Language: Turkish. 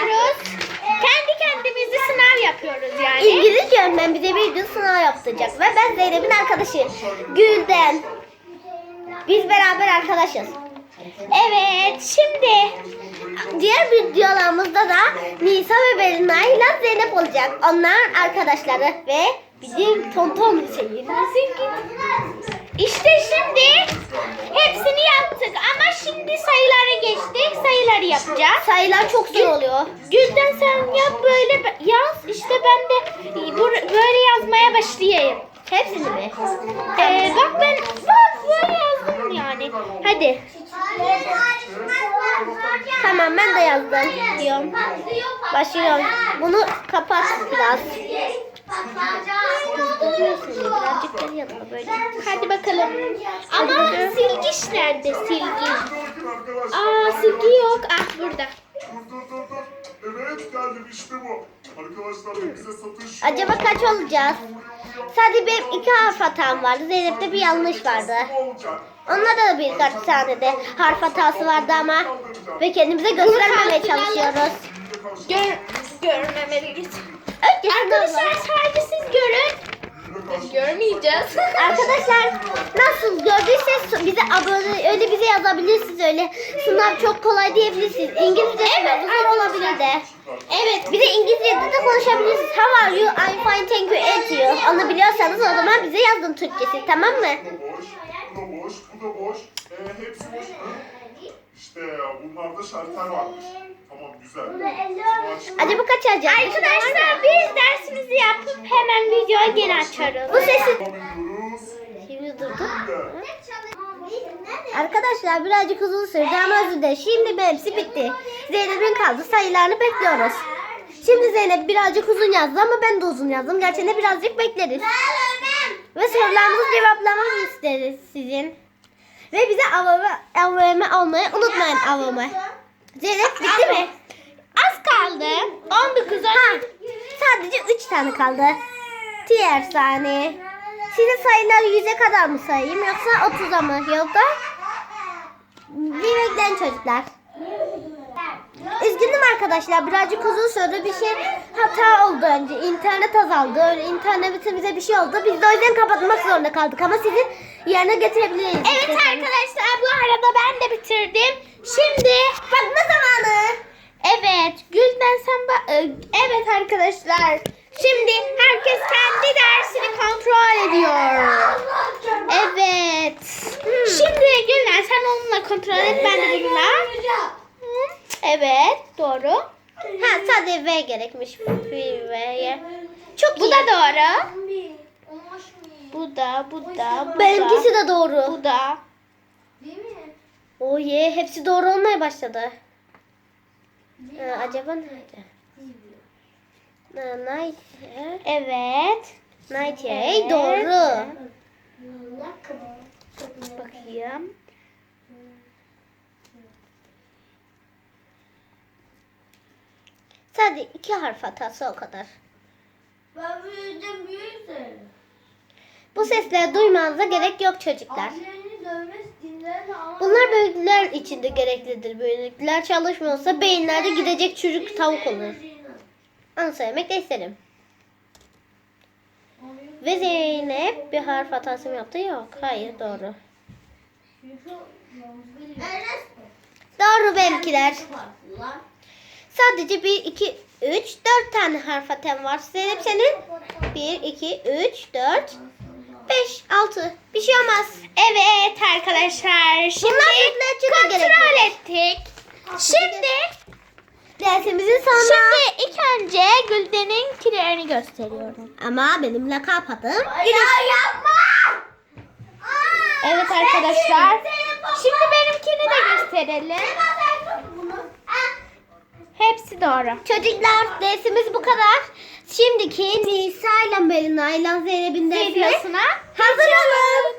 yapıyoruz. Kendi kendimizi sınav yapıyoruz yani. İngilizce öğretmen bize bir gün sınav yaptıracak ve ben Zeynep'in arkadaşı Gülden. Biz beraber arkadaşız. Evet şimdi Diğer videolarımızda da Nisa ve Berina ile Zeynep olacak. Onların arkadaşları ve bizim tonton Hüseyin'imizin işte şimdi hepsini yaptık ama şimdi sayılara geçtik. Sayıları yapacağız. sayılar çok zor oluyor. Gülden sen yap böyle yaz. İşte ben de böyle yazmaya başlayayım. Hepsini mi? Ee, bak ben bak böyle yazdım yani. Hadi. Tamam ben de yazdım. Diyorum. Başlıyorum. Bunu kapat biraz. Birazcık geri yanına böyle. Hadi bakalım. Ama silgiç nerede silgi? Aa silgi yok. Ah burada. Dur dur dur dur. Evet geldim işte bu. Arkadaşlar bize satış. Acaba kaç olacağız? Sadece benim iki harf hatam vardı. Zeynep'te bir yanlış vardı. Onlarda da birkaç tane de harf hatası vardı ama ve kendimize göstermemeye çalışıyoruz. Gör görmemeliyiz. Önce Arkadaşlar sadece siz görün. Görmeyeceğiz. Arkadaşlar nasıl gördüyseniz bize abone öyle bize yazabilirsiniz öyle. Sınav çok kolay diyebilirsiniz. İngilizce sınavı zor olabilir de. evet. Bir de İngilizce'de de konuşabilirsiniz. How are you? I'm fine thank you and you. Onu biliyorsanız o zaman bize yazın Türkçesi tamam mı? Bu da boş, bu da boş, bu da boş. Ee, hepsi boş. İşte bunlarda şartlar varmış. Tamam güzel. Acaba kaç alacağız? Arkadaşlar biz dersimizi yapıp hemen videoyu geri açarız. Bu sesi. Şimdi durdu. Şimdi. Arkadaşlar birazcık uzun sürdü ama özür dilerim. Şimdi hepsi bitti. Zeynep'in kaldı sayılarını bekliyoruz. Şimdi Zeynep birazcık uzun yazdı ama ben de uzun yazdım. Gerçekten de birazcık bekleriz. Ve sorularımızı cevaplamak isteriz sizin. Ve bize avame, avame almayı unutmayın avame. Zeynep bitti mi? Az kaldı. 19 Ha, sadece 3 tane kaldı. Diğer saniye. Size sayıları 100'e kadar mı sayayım yoksa 30'a mı? Yoksa bir bekleyin çocuklar. Üzgünüm arkadaşlar birazcık uzun sürdü bir şey hata oldu önce internet azaldı öyle internetimize bir şey oldu biz de o yüzden kapatmak zorunda kaldık ama sizin yerine getirebiliriz. Evet arkadaşlar bu arada ben de bitirdim. Şimdi Bakma zamanı. evet Gülden sen ba- e, evet arkadaşlar. Şimdi herkes kendi dersini kontrol ediyor. Evet. Şimdi Gülden sen onunla kontrol et ben de. Hı, Evet doğru. Ha sadece V gerekmiş. V'ye. Çok Bu iyi. da doğru. Bu da bu da bu Benimkisi de doğru. Bu da. Oh ye hepsi doğru olmaya başladı. Ee, acaba nerede? Ha, Night. Evet. Night Evet. doğru. Bakayım. Sadece iki harf hatası o kadar. Ben büyüdüm büyüdüm. Bu sesleri duymanıza gerek yok çocuklar. Bunlar büyükler için de gereklidir. Büyükler çalışmıyorsa beyinlerde gidecek çocuk tavuk olur. Onu söylemek de isterim. Ve Zeynep bir harf hatası mı yaptı? Yok. Hayır doğru. Doğru benimkiler. Sadece 1, 2, 3, 4 tane harf hatam var. Zeynep senin 1, 2, 3, 4, 5, 6. Bir şey olmaz. Evet arkadaşlar. Şimdi kontrol ettik. Şimdi Dersimizin sonuna. şimdi ilk önce Gülden'inkilerini gösteriyorum. Ama benim lakap adım Ya yapma! Evet arkadaşlar. Şimdi benimkini de gösterelim. Hepsi doğru. Çocuklar dersimiz bu kadar. Şimdiki Nisa ile Melina ile Zeynep'in dersine hazır olun.